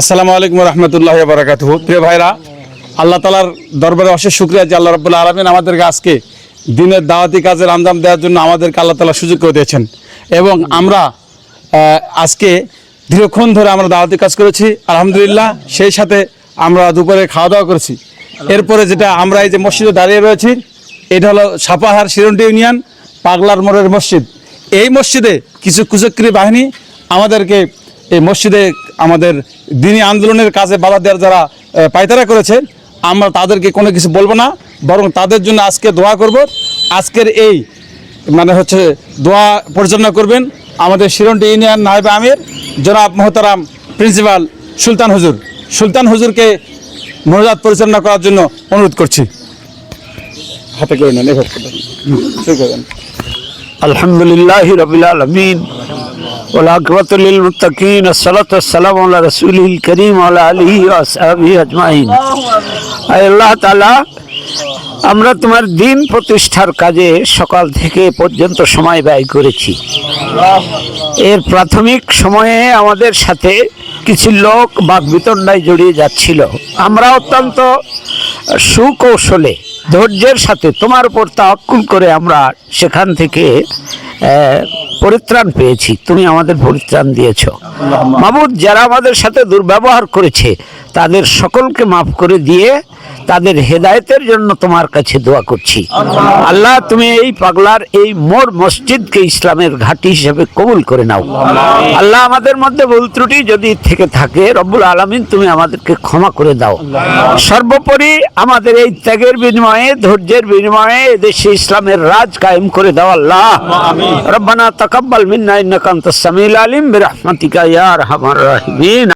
আসসালামু আলাইকুম রহমতুল্লাহ বারাকাত প্রিয় ভাইরা, আল্লাহ তালার দরবারে অশেষ শুক্রিয়া যে আল্লাহ রব্বুল্লা আলমিন আমাদেরকে আজকে দিনের দাওয়াতি কাজের আঞ্জাম দেওয়ার জন্য আমাদেরকে আল্লাহ তালা সুযোগ করে দিয়েছেন। এবং আমরা আজকে দীর্ঘক্ষণ ধরে আমরা দাওয়াতি কাজ করেছি। আলহামদুলিল্লাহ, সেই সাথে আমরা দুপুরে খাওয়া দাওয়া করেছি। এরপরে যেটা আমরা এই যে মসজিদে দাঁড়িয়ে রয়েছি, এটা হলো সাপাহার শিরন্ডি ইউনিয়ন, পাগলার মোড়ের মসজিদ। এই মসজিদে কিছু কুচক্রী বাহিনী আমাদেরকে এই মসজিদে আমাদের দিনী আন্দোলনের কাজে বাধা দেওয়ার যারা পায়তারা করেছে আমরা তাদেরকে কোনো কিছু বলব না, বরং তাদের জন্য আজকে দোয়া করব। আজকের এই মানে হচ্ছে দোয়া পরিচালনা করবেন আমাদের শিরন্টি ইউনিয়ন নায়েব আমির, জনাব মোহতারাম প্রিন্সিপাল সুলতান হুজুর। সুলতান হুজুরকে মনোজাত পরিচালনা করার জন্য অনুরোধ করছি। হাতে করে নেন, এভাবে আলহামদুলিল্লাহ রবিল আলমিন। والعاقبة للمتقين الصلاة والسلام على رسوله الكريم وعلى آله وأصحابه أجمعين আয় আল্লাহ তাআলা আমরা তোমার দিন প্রতিষ্ঠার কাজে সকাল থেকে এ পর্যন্ত সময় ব্যয় করেছি এর প্রাথমিক সময়ে আমাদের সাথে কিছু লোক বাক বিতণ্ডায় জড়িয়ে যাচ্ছিল আমরা অত্যন্ত সুকৌশলে ধৈর্যের সাথে তোমার উপর তাওয়াক্কুল করে আমরা সেখান থেকে আহ, পরিত্রাণ পেয়েছি। তুমি আমাদের পরিত্রাণ দিয়েছ। মাবুদ যারা আমাদের সাথে দুর্ব্যবহার করেছে তাদের সকলকে মাফ করে দিয়ে তাদের হেদায়েতের জন্য তোমার কাছে দোয়া করছি। আল্লাহ। তুমি এই পাগলার এই মোর মসজিদকে ইসলামের ঘাঁটি হিসেবে কবুল করে নাও। আল্লাহ। আমাদের মধ্যে ভুল ত্রুটি যদি থেকে থাকে রব্বুল আলমিন তুমি আমাদেরকে ক্ষমা করে দাও। সর্বোপরি আমাদের এই ত্যাগের বিনিময়ে ধৈর্যের বিনিময়ে দেশে ইসলামের রাজ কায়েম করে দাও আল্লাহ। রব্বানা তাকাব্বাল মিন্না ইন্নাকা আনতাস সামিউল আলিম বিরহমাতিকা ইয়া আরহামার রাহিমিন।